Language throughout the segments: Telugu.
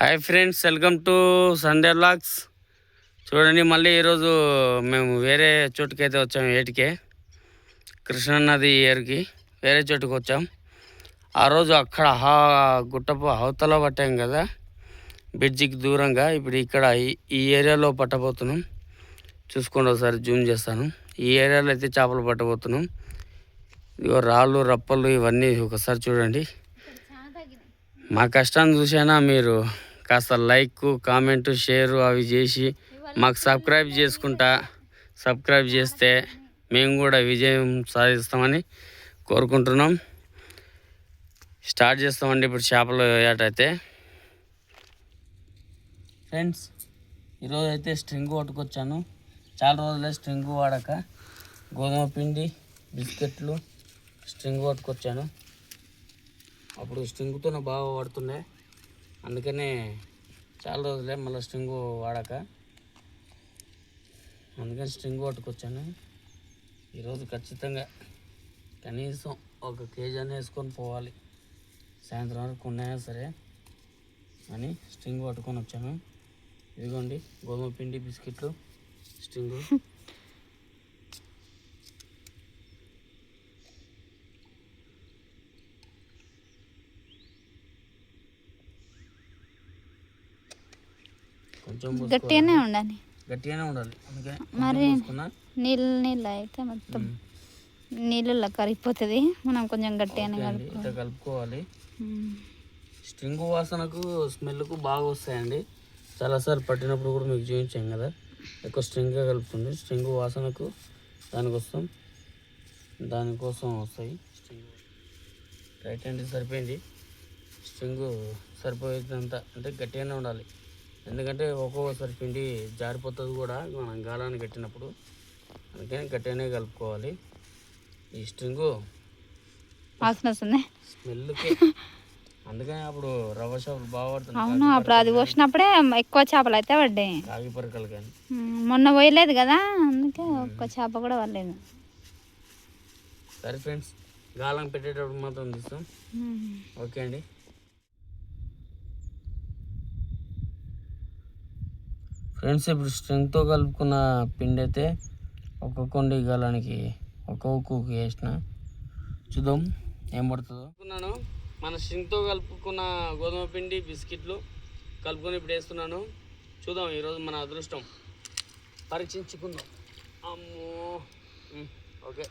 Hi friends welcome to Sunday vlogs. చూడండి మళ్ళీ ఈరోజు మేము వేరే చోటుకి అయితే వచ్చాం ఏటికే. కృష్ణానది ఏరుకి వేరే చోటుకి వచ్చాం. ఆ రోజు అక్కడ హా గుట్టపు అవతల పట్టాం కదా బ్రిడ్జికి దూరంగా. ఇప్పుడు ఇక్కడ ఈ- ఈ ఏరియాలో పట్టబోతున్నాం. చూసుకోండి ఒకసారి జూమ్ చేస్తాను. ఈ ఏరియాలో అయితే చేపలు పట్టబోతున్నాం. ఇదిగో రాళ్ళు రప్పలు ఇవన్నీ ఒకసారి చూడండి. మా కష్టాన్ని చూసైనా మీరు? కాస్త లైక్ కామెంట్ షేర్ అవి చేసి మాకు సబ్స్క్రైబ్ చేసుకుంటా. సబ్స్క్రైబ్ చేస్తే మేము కూడా విజయం సాధిస్తామని కోరుకుంటున్నాం. స్టార్ట్ చేస్తామండి ఇప్పుడు చేపలు వేట ఫ్రెండ్స్ ఈరోజు అయితే స్ట్రింగ్ పట్టుకొచ్చాను చాలా రోజులే స్ట్రింగ్ వాడక. గోధుమ పిండి బిస్కెట్లు స్ట్రింగ్ పట్టుకొచ్చాను అప్పుడు స్ట్రింగ్తోనే బాగా పడుతున్నాయి అందుకనే చాలా రోజులే మళ్ళీ స్ట్రింగ్ వాడక. అందుకని స్ట్రింగ్ పట్టుకొచ్చాను. ఈరోజు ఖచ్చితంగా కనీసం ఒక కేజీ అని వేసుకొని పోవాలి. సాయంత్రం వరకు ఉన్నాయా సరే అని స్ట్రింగ్ పట్టుకొని వచ్చాను. ఇదిగోండి గోధుమ పిండి బిస్కెట్లు స్ట్రింగ్. కొంచెం. గట్టిగానే ఉండాలి. గట్టిగానే ఉండాలి. మరి నీళ్ళు నీళ్ళు అయితే మొత్తం నీళ్ళల్లో కరిగిపోతుంది. మనం కొంచెం గట్టిగానే కలుపుకోవాలి. కలుపుకోవాలి. స్ట్రింగ్ వాసనకు స్మెల్కు బాగా వస్తాయండి. చాలాసార్లు పట్టినప్పుడు కూడా మీకు చూపించాం కదా. ఎక్కువ స్ట్రింగ్గా కలుపుతుంది. స్ట్రింగ్ వాసనకు దానికి వస్తాం దానికోసం వస్తాయి. స్ట్రింగ్ రైట్ అండి సరిపోయింది. స్ట్రింగ్ సరిపోయేంత అంటే గట్టిగానే ఉండాలి. ఎందుకంటే ఒక్కొక్కసారి పిండి జారిపోతుంది కూడా. మనం గాలాన్ని కట్టినప్పుడు అందుకని గట్టిగానే కలుపుకోవాలి. ఈ స్ట్రింగు వాసన వస్తుంది? స్మెల్కి అందుకని అప్పుడు రవ్వ చేపలు బాగా పడుతుంది. అవును అప్పుడు అది పోసినప్పుడే ఎక్కువ చేపలు అయితే పడ్డాయి. కాగి పరకలు కానీ. మొన్న పోయలేదు కదా అందుకే ఒక్క చేప కూడా పడలేదు. సరే ఫ్రెండ్స్ గాలం పెట్టేటప్పుడు మాత్రం తీస్తాం. ఓకే అండి. ఫ్రెండ్స్ ఇప్పుడు స్ట్రింగ్తో కలుపుకున్న పిండి అయితే ఒక కొండి గాలానికి ఒక ఉక్కుకి వేసిన చూద్దాం ఏం పడుతుందో. అనుకున్నాను మన స్ట్రింగ్తో కలుపుకున్న గోధుమ పిండి బిస్కెట్లు కలుపుకొని ఇప్పుడు వేస్తున్నాను. చూద్దాం ఈరోజు మన అదృష్టం. పరీక్షించుకుందాం. అమ్మో. ఓకే.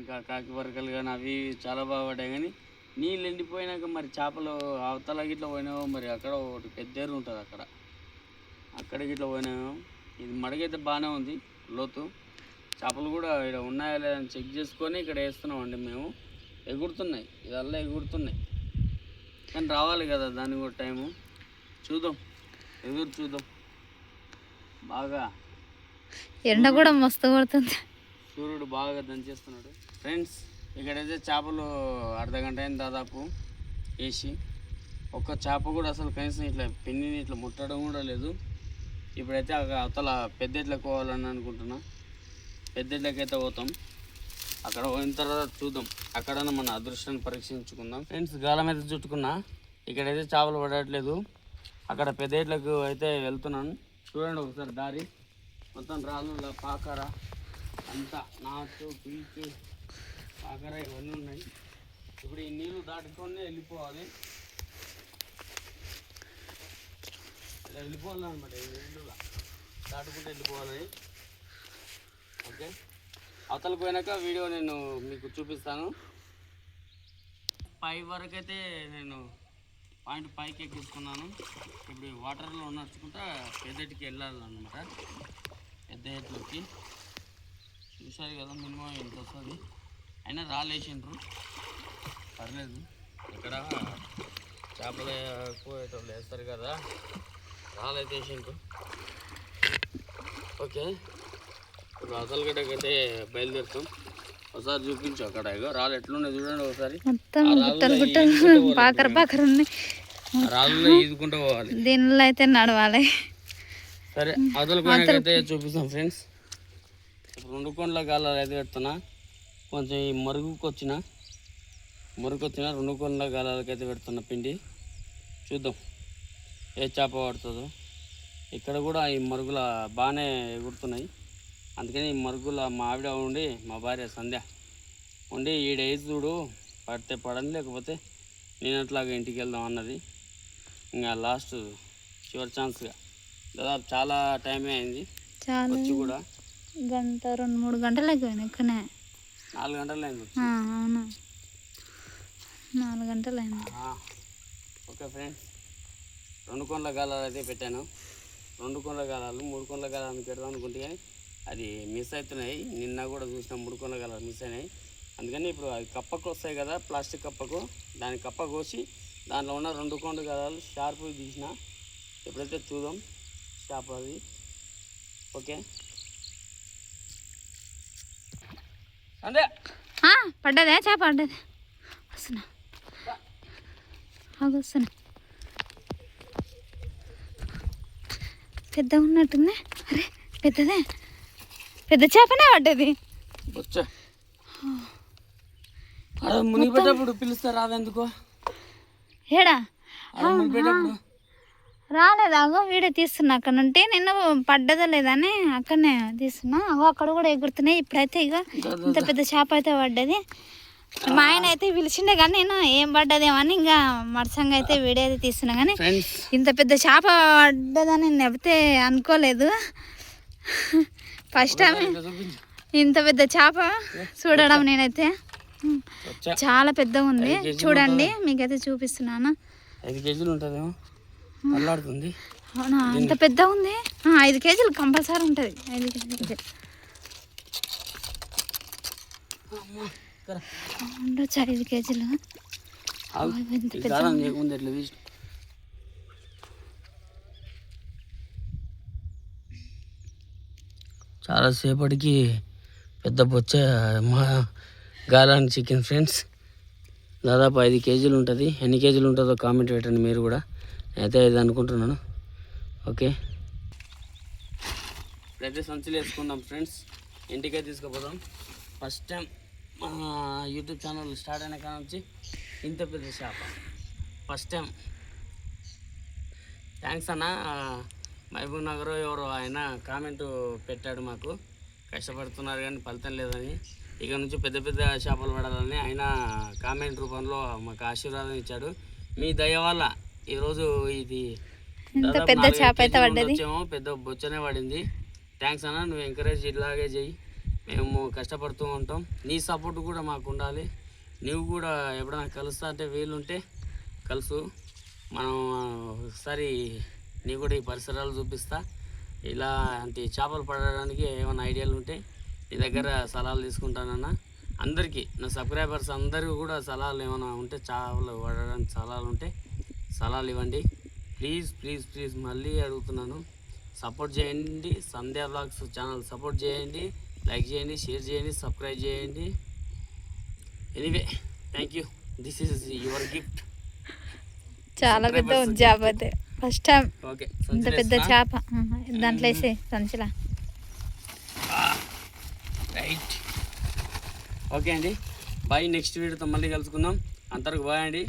ఇంకా కాకి వరకలు కానీ అవి చాలా బాగా పడ్డాయి. కానీ నీళ్ళు ఎండిపోయినాక మరి చేపలు అవతల గిట్ల పోయినావు మరి అక్కడ ఒకటి పెద్ద ఉంటుంది అక్కడ. అక్కడ గిట్ల పోయినామో ఇది మడగైతే బాగానే ఉంది లోతు. చేపలు కూడా ఇక్కడ ఉన్నాయా లేదా అని చెక్ చేసుకొని ఇక్కడ వేస్తున్నామండి మేము. ఎగురుతున్నాయి ఇదల్లా ఎగురుతున్నాయి. కానీ రావాలి కదా దానికి కూడా టైము. చూద్దాం ఎదురు చూద్దాం. బాగా. ఎండ కూడా మస్తు పడుతుంది సూర్యుడు బాగా దంచేస్తున్నాడు. ఫ్రెండ్స్ ఇక్కడైతే చేపలు అర్ధ గంట అయింది దాదాపు వేసి ఒక్క చేప కూడా అసలు కనీసం ఇట్లా పిన్నిని ఇట్లా ముట్టడం కూడా లేదు. ఇప్పుడైతే అక్కడ అవతల పెద్ద ఎట్లకు పోవాలని అనుకుంటున్నా. పెద్ద ఎట్లకైతే పోతాం. అక్కడ పోయిన తర్వాత చూద్దాం. అక్కడన్నా మన అదృష్టాన్ని పరీక్షించుకుందాం. ఫ్రెండ్స్ గాలం అయితే చుట్టుకున్నా ఇక్కడైతే చేపలు పడట్లేదు. అక్కడ పెద్ద ఎట్లకు అయితే వెళ్తున్నాను. చూడండి ఒకసారి దారి. మొత్తం రాళ్ళు పాకారా. అంతా నాచు పీచు కాకర ఇవన్నీ ఉన్నాయి. ఇప్పుడు ఈ నీళ్ళు దాటుకొని వెళ్ళిపోవాలి. ఇలా వెళ్ళిపోవాలన్నమాట ఈ నీళ్ళు దాటుకుంటే వెళ్ళిపోవాలి. ఓకే? అవతల పోయినాక వీడియో నేను మీకు చూపిస్తాను. పై వరకు అయితే నేను పాయింట్ పైకి ఎక్కించుకున్నాను. ఇప్పుడు వాటర్లో నడుచుకుంటా పెద్దటికి వెళ్ళాలన్నమాట. పెద్ద ఎట్లకి చూసారు కదా మినిమం ఎంత వస్తుంది? అయినా రాళ్ళు వేసిండ్రు పర్లేదు. ఇక్కడ చేపలు ఎక్కువ వాళ్ళు వేస్తారు కదా రాళ్ళు అయితే వేసిండ్రు ఓకే. ఇప్పుడు అసలు గడ్డకైతే బయలుదేరుతాం. ఒకసారి చూపించు అక్కడ ఇగో రాళ్ళు ఎట్లున్నాయి చూడండి ఒకసారి. పాకర పాకర ఉన్నాయి. రాళ్ళలో ఈదుకుంటూ పోవాలి. దీనిలో అయితే నడవాలి. సరే అవతల కొనకైతే చూపిస్తాం ఫ్రెండ్స్. రెండు కొండల గాలాలు అయితే పెడుతున్నా. కొంచెం ఈ మరుగుకు వచ్చిన మరుగుకు వచ్చిన రెండు కొండల గాలాలకి అయితే పెడుతున్నా పిండి. చూద్దాం ఏ చేప పడుతుందో. ఇక్కడ కూడా ఈ మరుగుల బాగానే ఎగురుతున్నాయి. అందుకని ఈ మరుగుల మా ఆవిడ ఉండి మా భార్య సంధ్య ఉండి వేసి చూడు పడితే పడండి లేకపోతే నేను అట్లాగా ఇంటికి వెళ్దాం అన్నది. ఇంకా లాస్ట్ చివరి ఛాన్స్గా. దాదాపు చాలా టైమే అయింది. వచ్చి కూడా. గంట రెండు మూడు గంటలు అయిపోయాను ఇక్కడనే. నాలుగు గంటలు అయింది. అవును. నాలుగు గంటలు అయింది. Okay friends. రెండు కొండల గాలాలు అయితే పెట్టాను. రెండు కొండల గాలాలు మూడు కొండల గాలాలు పెడదాం అనుకుంటే అది మిస్ అవుతున్నాయి. నిన్న కూడా చూసిన మూడు కొండల గాలాలు మిస్ అయినాయి. అందుకని ఇప్పుడు అది కప్పకు వస్తాయి కదా ప్లాస్టిక్ కప్పకు. దాని కప్ప కోసి దాంట్లో ఉన్న రెండు కొండ గాలాలు షార్ప్ తీసిన. ఎప్పుడైతే చూద్దాం షాప్ అది. ఓకే అందే ఆ, పడ్డదే చేప పడ్డది. వస్తున్నా. ఆగు, వస్తున్నా. పెద్ద ఉన్నట్టుంది? అరే పెద్దదే. పెద్ద చేపనే పడ్డది. మునిగిపోయేటప్పుడు పిలుస్తారు రాదెందుకో? ఏడా? రాలేదు అగో వీడియో తీస్తున్నా అక్కడ నుండి. నేను పడ్డదా లేదని అక్కడనే తీస్తున్నా. అగో అక్కడ కూడా ఎగురుతున్నాయి. ఇప్పుడైతే ఇక ఇంత పెద్ద చేప అయితే పడ్డది. మా ఆయన అయితే పిలిచిండే కానీ నేను ఏం పడ్డదేమో అని ఇంకా మరసంగా అయితే వీడియో అయితే తీస్తున్నా కానీ ఇంత పెద్ద చేప పడ్డదని నెపితే అనుకోలేదు. ఫస్ట్ టైం ఇంత పెద్ద చేప చూడడం నేనైతే. చాలా పెద్దగా ఉంది. చూడండి మీకైతే చూపిస్తున్నాను. ఐదు కేజీలు ఉంటుందేమో? అల్లాడుతుంది. అవునా? అంత పెద్ద ఉంది? ఐదు కేజీలు కంపల్సరీ ఉంటుంది. ఐదు కేజీలు ఉండొచ్చు ఐదు కేజీలు. చాలాసేపటికి పెద్ద బొచ్చ మా గాలాన్ చికెన్ ఫ్రెండ్స్. దాదాపు ఐదు కేజీలు ఉంటుంది. ఎన్ని కేజీలు ఉంటుందో కామెంట్ పెట్టండి మీరు కూడా. అయితే ఇది అనుకుంటున్నాను. ఓకే. ఇప్పుడైతే సంచులు వేసుకుందాం ఫ్రెండ్స్. ఇంటికే తీసుకుపోదాం. ఫస్ట్ టైం మా యూట్యూబ్ ఛానల్ స్టార్ట్ అయిన కాడ నుంచి ఇంత పెద్ద చేప ఫస్ట్ టైం థ్యాంక్స్ అన్న. మహబూబ్ నగర్ ఎవరో ఆయన కామెంట్ పెట్టాడు మాకు. కష్టపడుతున్నారు కానీ ఫలితం లేదని. ఇక నుంచి పెద్ద పెద్ద చేపలు పడాలని ఆయన కామెంట్ రూపంలో మాకు ఆశీర్వాదం ఇచ్చాడు. మీ దయ వల్ల ఈరోజు ఇది ఇంత పెద్ద చేప అయితే పడ్డది? పెద్ద బొచ్చనే పడింది. థ్యాంక్స్ అన్న నువ్వు ఎంకరేజ్ ఇలాగే చెయ్యి. మేము కష్టపడుతూ ఉంటాం. నీ సపోర్ట్ కూడా మాకు ఉండాలి. నువ్వు కూడా ఎప్పుడైనా కలుస్తా అంటే వీలుంటే కలుసు. మనం ఒకసారి నీ కూడా ఈ పరిసరాలు చూపిస్తా. ఇలాంటి చేపలు పడడానికి ఏమైనా ఐడియాలు ఉంటే నీ దగ్గర సలహాలు తీసుకుంటానన్న. అందరికీ నా సబ్స్క్రైబర్స్ అందరికీ కూడా సలహాలు ఏమైనా ఉంటే చేపలు పడడానికి సలహాలు ఉంటే సలహాలు ఇవ్వండి ప్లీజ్ ప్లీజ్ ప్లీజ్ మళ్ళీ అడుగుతున్నాను. సపోర్ట్ చేయండి. సంధ్యా బ్లాగ్స్ ఛానల్ సపోర్ట్ చేయండి. లైక్ చేయండి షేర్ చేయండి సబ్స్క్రైబ్ చేయండి. Anyway thank you. This is your gift. చాలా పెద్ద చేప అయితే ఫస్ట్ టైం ఓకే ఇంత పెద్ద చేప. దాంట్లో వేసే సంచిలా. రైట్. ఓకే అండి. బాయ్ నెక్స్ట్ వీడియోతో మళ్ళీ కలుసుకుందాం. అంతవరకు బాయ్ అండి.